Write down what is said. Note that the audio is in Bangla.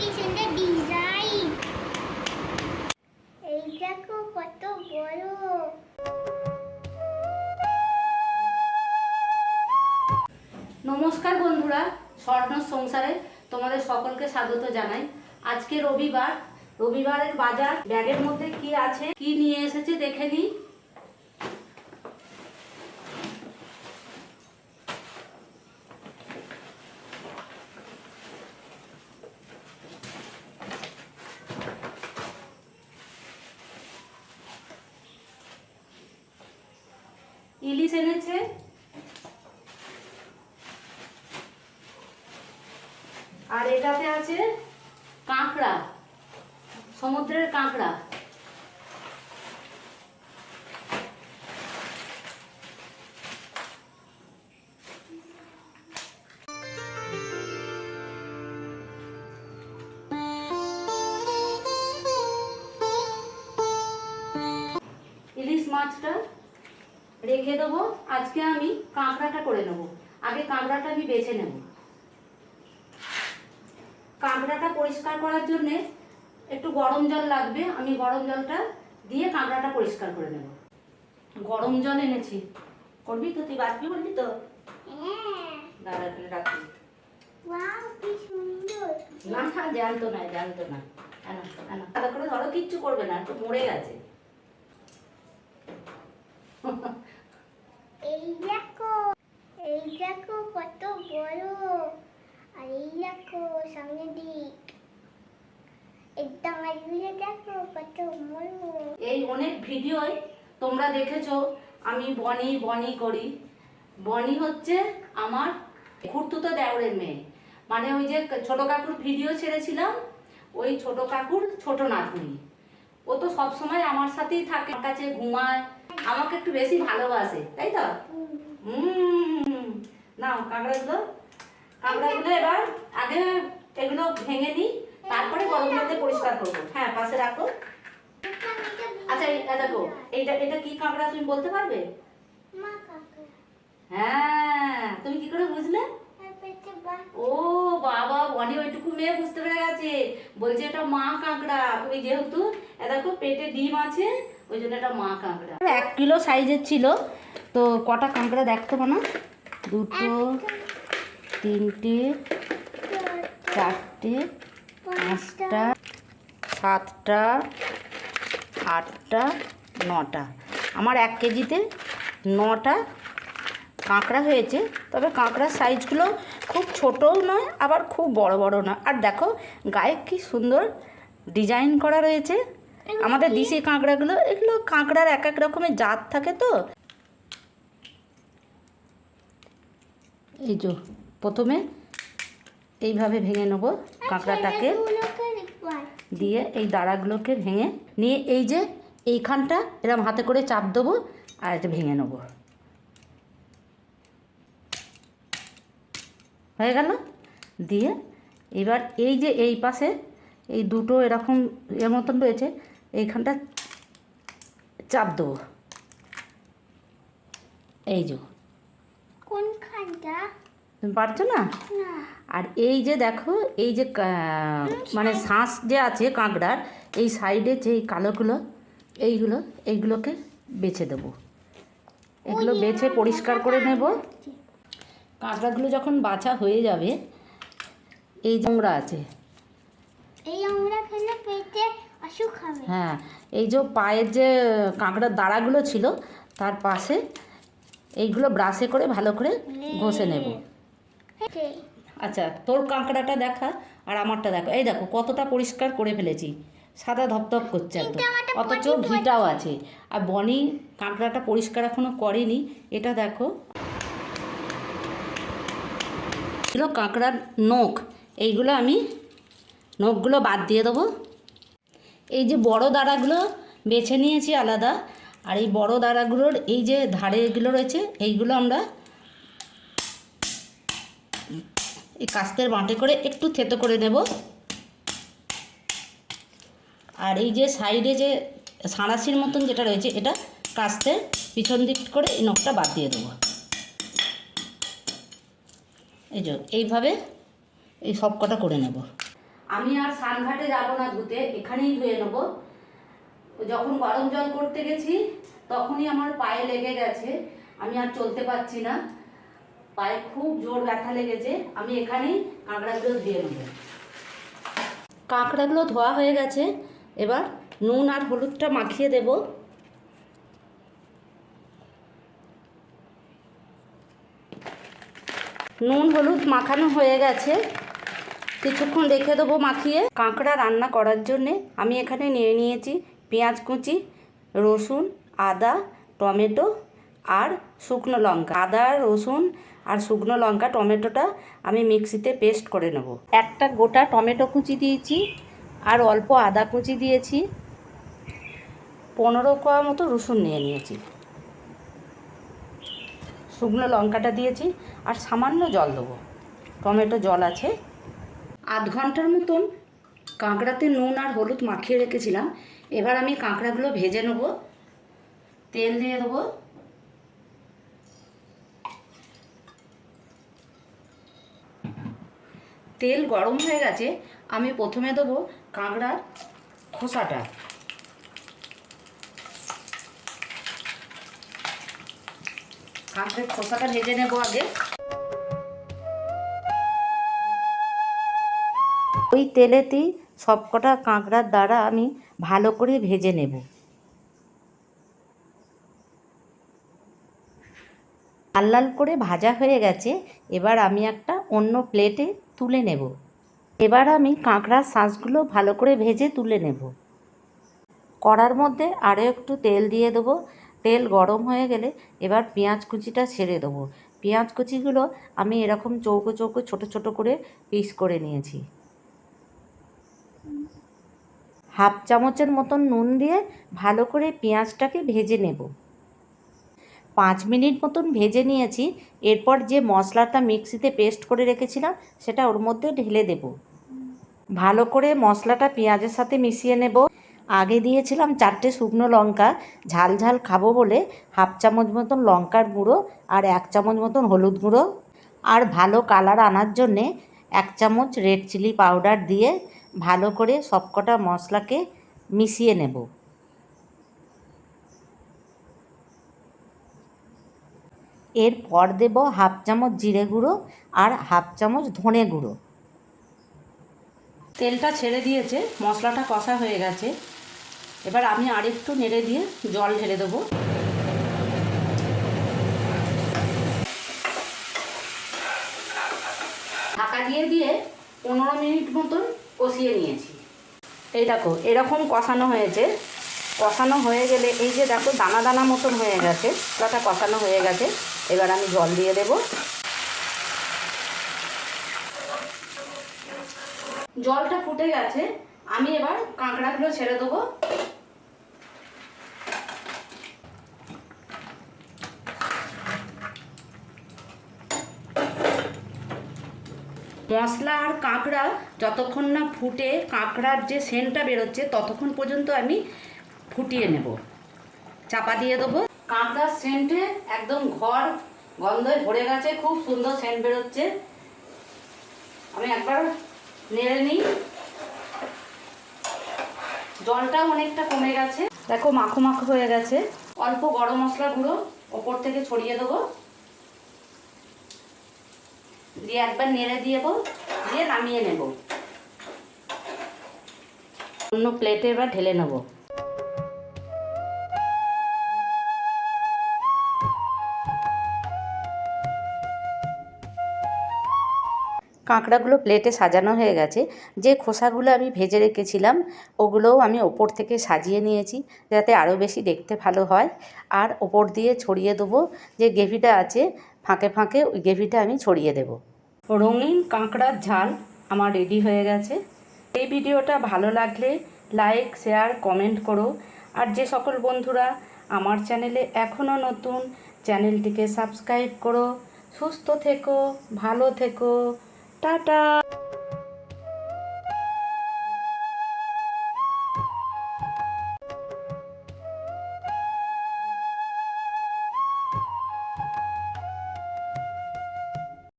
কি সুন্দর ডিজাইন এই দেখো কত বড়। নমস্কার বন্ধুরা স্বর্ণ সংসারে তোমাদের সকলকে স্বাগত জানাই। আজকে রবিবার, রবিবারের বাজার, ব্যাগের মধ্যে কি আছে, কি নিয়ে এসেছে দেখে নিই। ইলিশ এনেছে। আর এটাতে আছে কাঁকড়া সমুদ্রের কাঁকড়া। আজকে আমি কাঁকড়াটা করে নেব। আগে কাঁকড়াটা আমি বেছে নেব। কাঁকড়াটা পরিষ্কার করার জন্যে একটু গরম জল লাগবে আমি গরম জলটা দিয়ে কাঁকড়াটা পরিষ্কার করে নেব। গরম জল এনেছি। করবি তো তুই বাঁচবি বললি তো? দাঁড়া এখানে রাখবি ওয়াও কি সুন্দর। না না জানতো না জানতো না। করে ধরো কিচ্ছু করবে না একটু মরে গেছে। এই দেখো এই দেখো কত বড়। আর এই দেখো সামনে দিক। একদম আজগুলো দেখো কত বড়। এই অনেক ভিডিওয় তোমরা দেখেছ, আমি বনি বনি করি। বনি হচ্ছে আমার খুঁড়তুতো দেওরের মেয়ে। মানে ওই যে ছোট কাকুর ভিডিও ছেড়েছিলাম, ওই ছোট কাকুর ছোট নাতনি। ও তো সবসময় আমার সাথেই থাকে, আমার কাছে ঘুমায় আমাকে একটু বেশি ভালোবাসে তাই তো? হুম নাও কাঁকড়াগুলো। কাঁকড়াগুলো এবার আগে এগুলো ভেঙে নিই তারপরে গরম জলে পরিষ্কার করব। হ্যাঁ পাশে রাখো। আচ্ছা দেখো এইটা এটা কি কাঁকড়া তুমি বলতে পারবে? হ্যাঁ তুমি কি করে বুঝলে? বাচ্চা ও বাবা বনি ওইটুকু মেয়ে বুঝতে পেরে গেছে। বলছে এটা মা কাঁকড়া। ওই যেহেতু দেখো পেটে ডিম আছে ওই জন্য এটা মা কাঁকড়া। এক কিলো সাইজের ছিল, তো কটা কাঁকড়া দেখতে না দুটো, তিনটে, চারটে, পাঁচটা, সাতটা, আটটা, নটা। আমার এক কেজিতে নটা কাঁকড়া হয়েছে, তবে কাঁকড়ার সাইজগুলো খুব ছোটও নয়, আবার খুব বড় বড় না আর দেখো, গায়ে কি সুন্দর ডিজাইন করা রয়েছে। আমাদের দেশি কাঁকড়াগুলো এগুলো কাঁকড়ার এক এক রকমের জাত থাকে তো। এই যে প্রথমে এইভাবে ভেঙে নেব কাঁকড়াটাকে। দিয়ে এই দাঁড়াগুলোকে ভেঙে নিয়ে এই যে এইখানটা এরম হাতে করে চাপ দেবো আর এটা ভেঙে নেব। হয়ে গেল? দিয়ে এবার এই যে এই পাশে এই দুটো এরকম এর মতন রয়েছে এইখানটা চাপ দেবো। এই যে। পারছ না? আর এই যে দেখো এই যে মানে শ্বাস যে আছে কাঁকড়ার এই সাইডে যে কালোগুলো এইগুলো এইগুলোকে বেছে দেবো। এগুলো বেছে পরিষ্কার করে নেব। কাঁকড়াগুলো যখন বাছা হয়ে যাবে এই জংড়া আছে। এই খেলে পেটে হ্যাঁ এই যে পায়ের যে কাঁকড়ার দাঁড়াগুলো ছিল তার পাশে এইগুলো ব্রাশে করে ভালো করে ঘষে নেব। আচ্ছা তোর কাঁকড়াটা দেখা আর আমারটা দেখো। এই দেখো কতটা পরিষ্কার করে ফেলেছি। সাদা ধপধপ করছে একদম অথচ ঘিটাও আছে। আর বনি কাঁকড়াটা পরিষ্কার এখনও করেনি। এটা দেখো। ছিল কাঁকড়ার নখ। এইগুলো আমি নখগুলো বাদ দিয়ে দেবো। এই যে বড় দাঁড়াগুলো বেছে নিয়েছি আলাদা, আর এই বড় দাঁড়াগুলোর এই যে ধারে এগুলো রয়েছে, এইগুলো আমরা এই কাস্তের বাঁটে করে একটু থেতো করে নেব। আর এই যে সাইডে যে সাঁড়াশির মতন যেটা রয়েছে, এটা কাস্তে পিছন দিক করে এই নখটা বাদ দিয়ে দেবো। এই যে, এইভাবে এই সব কটা করে নেব। আমি আর সানঘাটে যাব না ধুতে, এখানেই ধুয়ে নেব। যখন গরম জল করতে গেছি, তখনই আমার পায়ে লেগে গেছে, আমি আর চলতে পারছি না। পায়ে খুব জোর ব্যথা লেগেছে, আমি এখানেই কাঁকড়াগুলো ধুয়ে নেব। কাঁকড়াগুলো ধোয়া হয়ে গেছে, এবার নুন আর হলুদটা মাখিয়ে দেব। নুন হলুদ মাখানো হয়ে গেছে কিছুক্ষণ রেখে দেবো মাখিয়ে। কাঁকড়া রান্না করার জন্যে আমি এখানে নিয়ে নিয়েছি পেঁয়াজ কুচি, রসুন, আদা, টমেটো আর শুকনো লঙ্কা। আদা, রসুন আর শুকনো লঙ্কা, টমেটোটা আমি মিক্সিতে পেস্ট করে নেব। একটা গোটা টমেটো কুচি দিয়েছি আর অল্প আদা কুচি দিয়েছি। পনেরো কোয়া মতো রসুন নিয়ে নিয়েছি। শুকনো লঙ্কাটা দিয়েছি আর সামান্য জল দেবো। টমেটো জল আছে। আধ ঘণ্টার মতন কাঁকড়াতে নুন আর হলুদ মাখিয়ে রেখেছিলাম। এবার আমি কাঁকড়াগুলো ভেজে নেব। তেল দিয়ে দেবো। তেল গরম হয়ে গেছে, আমি প্রথমে দেবো কাঁকড়ার খোসাটা। কাঁকড়ের খোসাটা ভেজে নেব আগে। ওই তেলেতেই সবকটা কাঁকড়ার দ্বারা আমি ভালো করে ভেজে নেব। লাল লাল করে ভাজা হয়ে গেছে, এবার আমি একটা অন্য প্লেটে তুলে নেব। এবার আমি কাঁকড়ার শাঁসগুলো ভালো করে ভেজে তুলে নেব। কড়ার মধ্যে আরও একটু তেল দিয়ে দেবো। তেল গরম হয়ে গেলে এবার পেঁয়াজ কুচিটা ছেড়ে দেবো। পেঁয়াজ কুচিগুলো আমি এরকম চৌকো চৌকো ছোটো ছোটো করে পিস করে নিয়েছি। হাফ চামচের মতন নুন দিয়ে ভালো করে পেঁয়াজটাকে ভেজে নেব। পাঁচ মিনিট মতন ভেজে নিয়েছি, এরপর যে মশলাটা মিক্সিতে পেস্ট করে রেখেছিলাম, সেটা ওর মধ্যে ঢেলে দেব। ভালো করে মশলাটা পেঁয়াজের সাথে মিশিয়ে নেব। আগে দিয়েছিলাম চারটে শুকনো লঙ্কা, ঝাল ঝাল খাব বলে হাফ চামচ মতন লঙ্কার গুঁড়ো আর এক চামচ মতন হলুদ গুঁড়ো। আর ভালো কালার আনার জন্যে এক চামচ রেড চিলি পাউডার দিয়ে ভালো করে সবকটা মশলাকে মিশিয়ে নেব। এরপর দেব হাফ চামচ জিরে গুঁড়ো আর হাফ চামচ ধনে গুঁড়ো। তেলটা ছেড়ে দিয়েছে, মশলাটা কষা হয়ে গেছে। এবার আমি আরেকটু নেড়ে দিয়ে জল ঢেলে দেবো। ঢাকা দিয়ে পনেরো মিনিট মতন কষিয়ে নিয়েছি। এই দেখো, এরকম কষানো হয়েছে। কষানো হয়ে গেলে, এই যে দেখো, দানা দানা মতন হয়ে গেছে। মশলাটা কষানো হয়ে গেছে। এবার আমি জল দিয়ে দেব। জলটা ফুটে গেছে। আমি এবার কাঁকড়াগুলো ছেড়ে দেবো। মশলা আর কাঁকড়া যতক্ষণ না ফুটে কাঁকড়ার যে সেন্টটা বেরোচ্ছে ততক্ষণ পর্যন্ত আমি ফুটিয়ে নেব। চাপা দিয়ে দেবো। কাঁকড়ার সেন্টে একদম ঘর গন্ধে ভরে গেছে, খুব সুন্দর সেন্ট বেরোচ্ছে। আমি একবার নেড়ে নিই। জলটাও অনেকটা কমে গেছে। দেখো মাখো মাখো হয়ে গেছে। অল্প গরম মশলা গুঁড়ো ওপর থেকে ছড়িয়ে দেবো। দিয়ে একবার নেড়ে দিয়ে দেবো, দিয়ে নামিয়ে নেব। অন্য প্লেটে এবার ঢেলে নেব। কাঁকড়াগুলো প্লেটে সাজানো হয়ে গেছে। যে খোসাগুলো আমি ভেজে রেখেছিলাম, ওগুলোও আমি ওপর থেকে সাজিয়ে নিয়েছি, যাতে আরও বেশি দেখতে ভালো হয়। আর ওপর দিয়ে ছড়িয়ে দেবো যে গ্রেভিটা আছে ফাঁকে ফাঁকে ওই গ্রেভিটা আমি ছড়িয়ে দেব। রঙিন কাঁকড়ার ঝাল আমার রেডি হয়ে গেছে। এই ভিডিওটা ভালো লাগলে লাইক শেয়ার কমেন্ট করো। আর যে সকল বন্ধুরা আমার চ্যানেলে এখনও নতুন, চ্যানেলটিকে সাবস্ক্রাইব করো। সুস্থ থেকো, ভালো থেকো। টাটা!